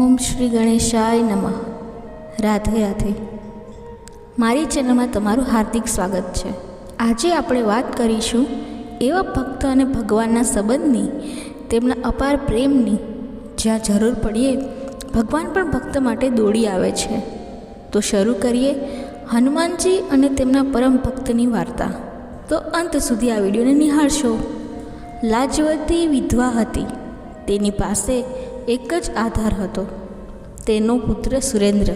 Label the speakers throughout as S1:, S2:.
S1: ઓમ શ્રી ગણેશાય નમઃ. રાધે રાધે. મારી ચેનલમાં તમારું હાર્દિક સ્વાગત છે. આજે આપણે વાત કરીશું એવા ભક્ત અને ભગવાનના સંબંધની, તેમના અપાર પ્રેમની, જ્યાં જરૂર પડીએ ભગવાન પણ ભક્ત માટે દોડી આવે છે. તો શરૂ કરીએ હનુમાનજી અને તેમના પરમ ભક્તની વાર્તા. તો અંત સુધી આ વિડીયોને નિહાળશો. લાજવતી વિધવા હતી. તેની પાસે એક જ આધાર હતો. તેનો પુત્ર સુરેન્દ્ર.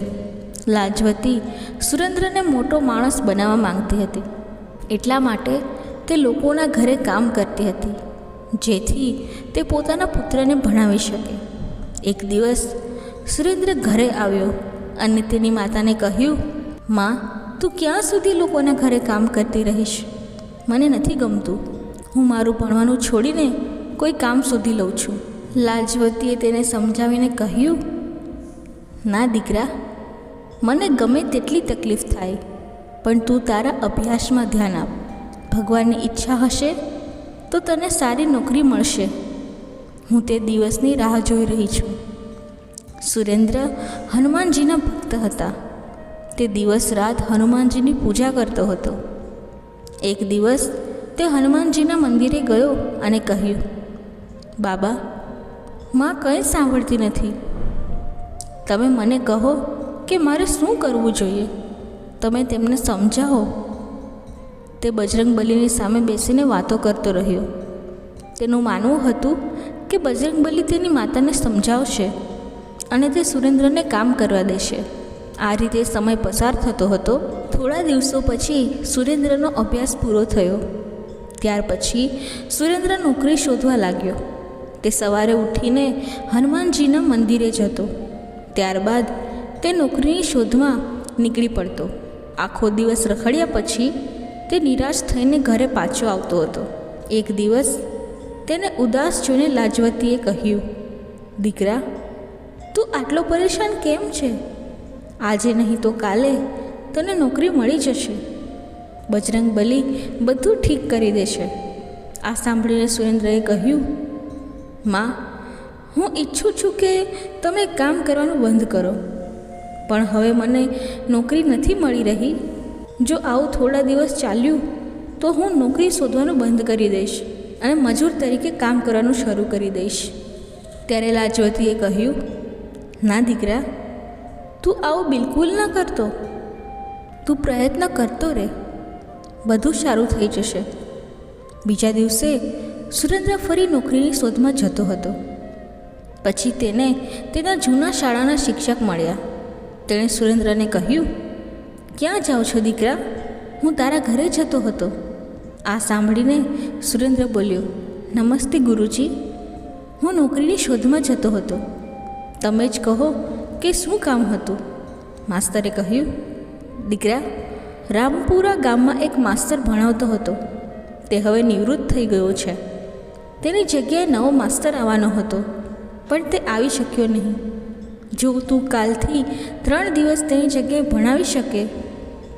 S1: લાજવતી સુરેન્દ્રને મોટો માણસ બનાવવા માંગતી હતી. એટલા માટે તે લોકોના ઘરે કામ કરતી હતી, જેથી તે પોતાના પુત્રને ભણાવી શકે. એક દિવસ સુરેન્દ્ર ઘરે આવ્યો અને તેની માતાને કહ્યું, માં, તું ક્યાં સુધી લોકોના ઘરે કામ કરતી રહીશ? મને નથી ગમતું. હું મારું ભણવાનું છોડીને કોઈ કામ શોધી લઉં છું. લાજવતીએ તેને સમજાવીને કહ્યું, ના દીકરા, મને ગમે તેટલી તકલીફ થાય, પણ તું તારા અભ્યાસમાં ધ્યાન આપ. ભગવાનની ઈચ્છા હશે તો તને સારી નોકરી મળશે. હું તે દિવસની રાહ જોઈ રહી છું. સુરેન્દ્ર હનુમાનજીના ભક્ત હતા. તે દિવસ રાત હનુમાનજીની પૂજા કરતો હતો. એક દિવસ તે હનુમાનજીના મંદિરે ગયો અને કહ્યું, બાબા માં કંઈ સાંભળતી નથી. તમે મને કહો કે મારે શું કરવું જોઈએ? તમે તેમને સમજાવો. તે બજરંગબલીની સામે બેસીને વાતો કરતો રહ્યો. તેનું માનવું હતું કે બજરંગબલી તેની માતાને સમજાવશે અને તે સુરેન્દ્રને કામ કરવા દેશે. આ રીતે સમય પસાર થતો હતો. થોડા દિવસો પછી સુરેન્દ્રનો અભ્યાસ પૂરો થયો. ત્યાર પછી સુરેન્દ્ર નોકરી શોધવા લાગ્યો. તે સવારે ઉઠીને હનુમાનજીના મંદિરે જતો. ત્યારબાદ તે નોકરીની શોધમાં નીકળી પડતો. આખો દિવસ રખડ્યા પછી તે નિરાશ થઈને ઘરે પાછો આવતો હતો. એક દિવસ તેને ઉદાસ જોઈને લાજવતીએ કહ્યું, દીકરા, તું આટલો પરેશાન કેમ છે? આજે નહીં તો કાલે તને નોકરી મળી જશે. બજરંગ બલી બધું ઠીક કરી દેશે. આ સાંભળીને સુરેન્દ્રએ કહ્યું માં, હું ઈચ્છું છું કે તમે કામ કરવાનું બંધ કરો. પણ હવે મને નોકરી નથી મળી રહી. જો આવું થોડા દિવસ ચાલ્યું, તો હું નોકરી શોધવાનું બંધ કરી દઈશ અને મજૂર તરીકે કામ કરવાનું શરૂ કરી દઈશ. ત્યારે લાજવતીએ કહ્યું, ના દીકરા, તું આવું બિલકુલ ન કરતો. તું પ્રયત્ન કરતો રહે બધું સારું થઈ જશે. બીજા દિવસે સુરેન્દ્ર ફરી નોકરીની શોધમાં જતો હતો. પછી તેને તેના જૂના શાળાના શિક્ષક મળ્યા. તેણે સુરેન્દ્રને કહ્યું, ક્યાં જાઓ છો દીકરા? હું તારા ઘરે જતો હતો. આ સાંભળીને સુરેન્દ્ર બોલ્યો, નમસ્તે ગુરુજી. હું નોકરીની શોધમાં જતો હતો. તમે જ કહો કે શું કામ હતું? માસ્તરે કહ્યું, દીકરા, રામપુરા ગામમાં એક માસ્તર ભણાવતો હતો. તે હવે નિવૃત્ત થઈ ગયો છે. તેની જગ્યાએ નવો માસ્તર આવવાનો હતો, પણ તે આવી શક્યો નહીં. જો તું કાલથી ત્રણ દિવસ તેની જગ્યાએ ભણાવી શકે,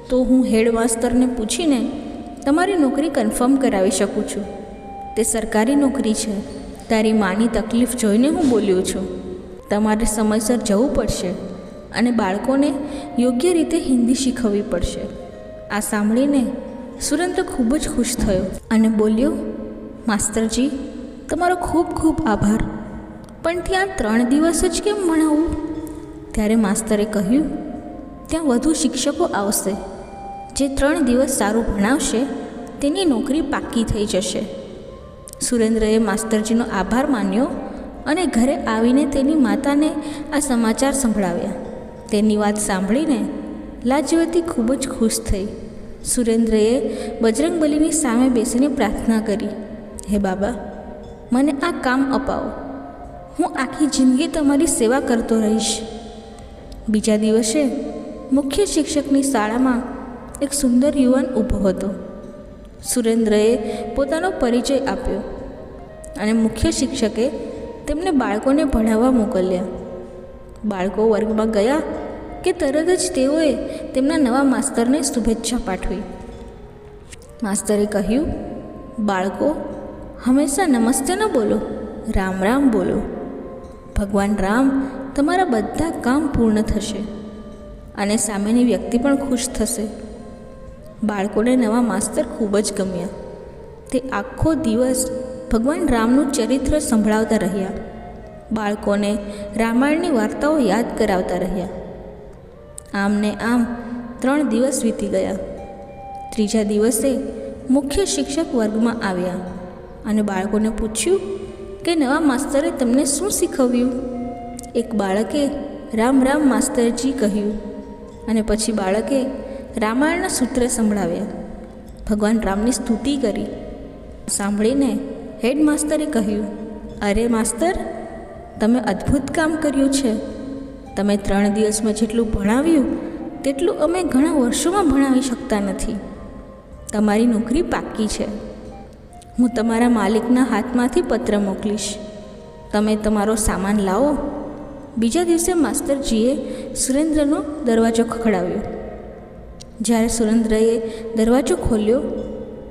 S1: તો હું હેડ માસ્તરને પૂછીને તમારી નોકરી કન્ફર્મ કરાવી શકું છું. તે સરકારી નોકરી છે. તારી માની તકલીફ જોઈને હું બોલ્યો છું. તમારે સમયસર જવું પડશે અને બાળકોને યોગ્ય રીતે હિન્દી શીખવવી પડશે. આ સાંભળીને સુરેન્દ્ર ખૂબ જ ખુશ થયો અને બોલ્યો, માસ્તરજી તમારો ખૂબ ખૂબ આભાર. પણ ત્યાં ત્રણ દિવસ જ કેમ ભણાવવું ત્યારે માસ્તરે કહ્યું, ત્યાં વધુ શિક્ષકો આવશે. જે ત્રણ દિવસ સારું ભણાવશે, તેની નોકરી પાક્કી થઈ જશે. સુરેન્દ્રએ માસ્તરજીનો આભાર માન્યો અને ઘરે આવીને તેની માતાને આ સમાચાર સંભળાવ્યા. તેની વાત સાંભળીને લાજવતી ખૂબ જ ખુશ થઈ. સુરેન્દ્રએ બજરંગબલીની સામે બેસીને પ્રાર્થના કરી, હે બાબા મને આ કામ અપાવો. હું આખી જિંદગી તમારી સેવા કરતો રહીશ. બીજા દિવસે મુખ્ય શિક્ષકની શાળામાં એક સુંદર યુવાન ઊભો હતો. સુરેન્દ્રએ પોતાનો પરિચય આપ્યો અને મુખ્ય શિક્ષકે તેમને બાળકોને ભણાવવા મોકલ્યા. બાળકો વર્ગમાં ગયા કે તરત જ તેઓએ તેમના નવા માસ્તરને શુભેચ્છા પાઠવી. માસ્તરે કહ્યું, બાળકો હંમેશા નમસ્તે ન બોલો. રામ રામ બોલો. ભગવાન રામ, તમારા બધા કામ પૂર્ણ થશે અને સામેની વ્યક્તિ પણ ખુશ થશે. બાળકોને નવા માસ્તર ખૂબ જ ગમ્યા. તે આખો દિવસ ભગવાન રામનું ચરિત્ર સંભળાવતા રહ્યા. બાળકોને રામાયણની વાર્તાઓ યાદ કરાવતા રહ્યા. આમ ને આમ ત્રણ દિવસ વીતી ગયા. ત્રીજા દિવસે મુખ્ય શિક્ષક વર્ગમાં આવ્યા. અને બાળકોને પૂછ્યું કે નવા માસ્તરે તમને શું શીખવ્યું? એક બાળકે રામ રામ માસ્તરજી કહ્યું અને પછી બાળકે રામાયણના સૂત્ર સંભળાવ્યા. ભગવાન રામની સ્તુતિ કરી. સાંભળીને હેડ માસ્તરે કહ્યું, અરે માસ્તર, તમે અદ્ભુત કામ કર્યું છે. તમે ત્રણ દિવસમાં જેટલું ભણાવ્યું, તેટલું અમે ઘણા વર્ષોમાં ભણાવી શકતા નથી. તમારી નોકરી પાકી છે. હું તમારા માલિકના હાથમાંથી પત્ર મોકલીશ. તમે તમારો સામાન લાવો. બીજા દિવસે માસ્તરજીએ સુરેન્દ્રનો દરવાજો ખખડાવ્યો. જ્યારે સુરેન્દ્રએ દરવાજો ખોલ્યો,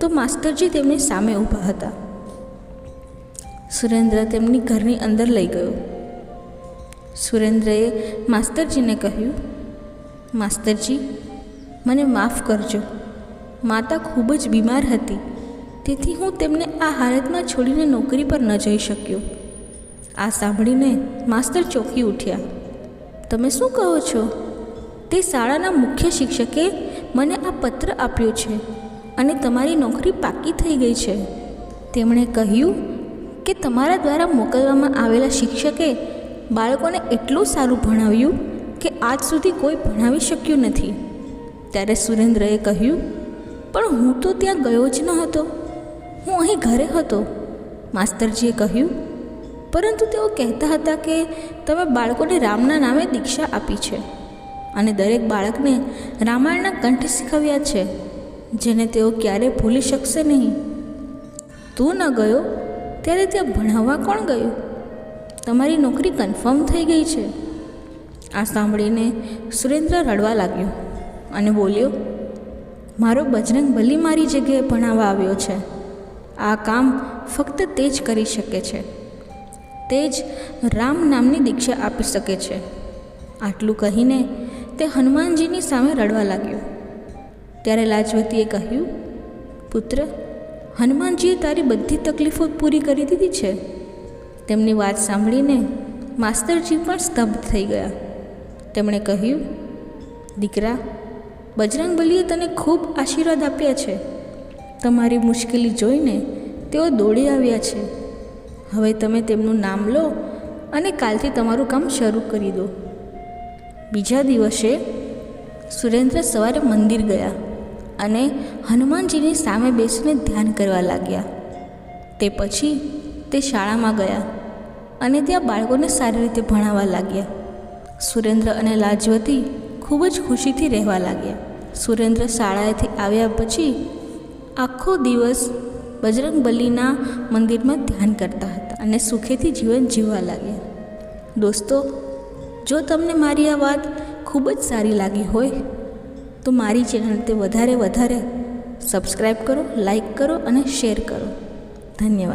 S1: તો માસ્તરજી તેમની સામે ઊભા હતા. સુરેન્દ્ર તેમની ઘરની અંદર લઈ ગયો. સુરેન્દ્રએ માસ્તરજીને કહ્યું, માસ્તરજી, મને માફ કરજો. માતા ખૂબ જ બીમાર હતી. તેથી હું તેમને આ હાલતમાં છોડીને નોકરી પર ન જઈ શક્યો. આ સાંભળીને માસ્તર ચોંકી ઉઠ્યા. તમે શું કહો છો? તે શાળાના મુખ્ય શિક્ષકે મને આ પત્ર આપ્યો છે અને તમારી નોકરી પાકી થઈ ગઈ છે. તેમણે કહ્યું કે તમારા દ્વારા મોકલવામાં આવેલા શિક્ષકે બાળકોને એટલું સારું ભણાવ્યું કે આજ સુધી કોઈ ભણાવી શક્યું નથી. ત્યારે સુરેન્દ્રએ કહ્યું, પણ હું તો ત્યાં ગયો જ ન હતો હું અહીં ઘરે હતો, માસ્તરજીએ કહ્યું. પરંતુ તેઓ કહેતા હતા કે તમે બાળકોને રામના નામે દીક્ષા આપી છે અને દરેક બાળકને રામાયણના કંઠ શીખવ્યા છે, જેને તેઓ ક્યારેય ભૂલી શકશે નહીં. તું ન ગયો, ત્યારે ત્યાં ભણાવવા કોણ ગયું? તમારી નોકરી કન્ફર્મ થઈ ગઈ છે. આ સાંભળીને સુરેન્દ્ર રડવા લાગ્યો અને બોલ્યો, મારો બજરંગ બલી મારી જગ્યાએ ભણાવવા આવ્યો છે. આ કામ ફક્ત તે જ કરી શકે છે. તે જ રામ નામની દીક્ષા આપી શકે છે. આટલું કહીને તે હનુમાનજીની સામે રડવા લાગ્યો. ત્યારે લાજવતીએ કહ્યું, પુત્ર, હનુમાનજીએ તારી બધી તકલીફો પૂરી કરી દીધી છે. તેમની વાત સાંભળીને માસ્તરજી પણ સ્તબ્ધ થઈ ગયા. તેમણે કહ્યું, દીકરા, બજરંગબલીએ તને ખૂબ આશીર્વાદ આપ્યા છે. તમારી મુશ્કેલી જોઈને તેઓ દોડી આવ્યા છે. હવે તમે તેમનું નામ લો અને કાલથી તમારું કામ શરૂ કરી દો. બીજા દિવસે સુરેન્દ્ર સવારે મંદિર ગયા અને હનુમાનજીની સામે બેસીને ધ્યાન કરવા લાગ્યા. તે પછી તે શાળામાં ગયા અને ત્યાં બાળકોને સારી રીતે ભણાવવા લાગ્યા. સુરેન્દ્ર અને લાજવતી ખૂબ જ ખુશીથી રહેવા લાગ્યા. સુરેન્દ્ર શાળાએથી આવ્યા પછી આખો દિવસ બજરંગ બલીના મંદિરમાં ધ્યાન કરતા હતા અને સુખેથી જીવન જીવવા લાગ્યા. દોસ્તો, જો તમને મારી આ વાત ખૂબ જ સારી લાગી હોય, તો મારી ચેનલને વધારે વધારે સબસ્ક્રાઈબ કરો લાઈક કરો અને શેર કરો. ધન્યવાદ.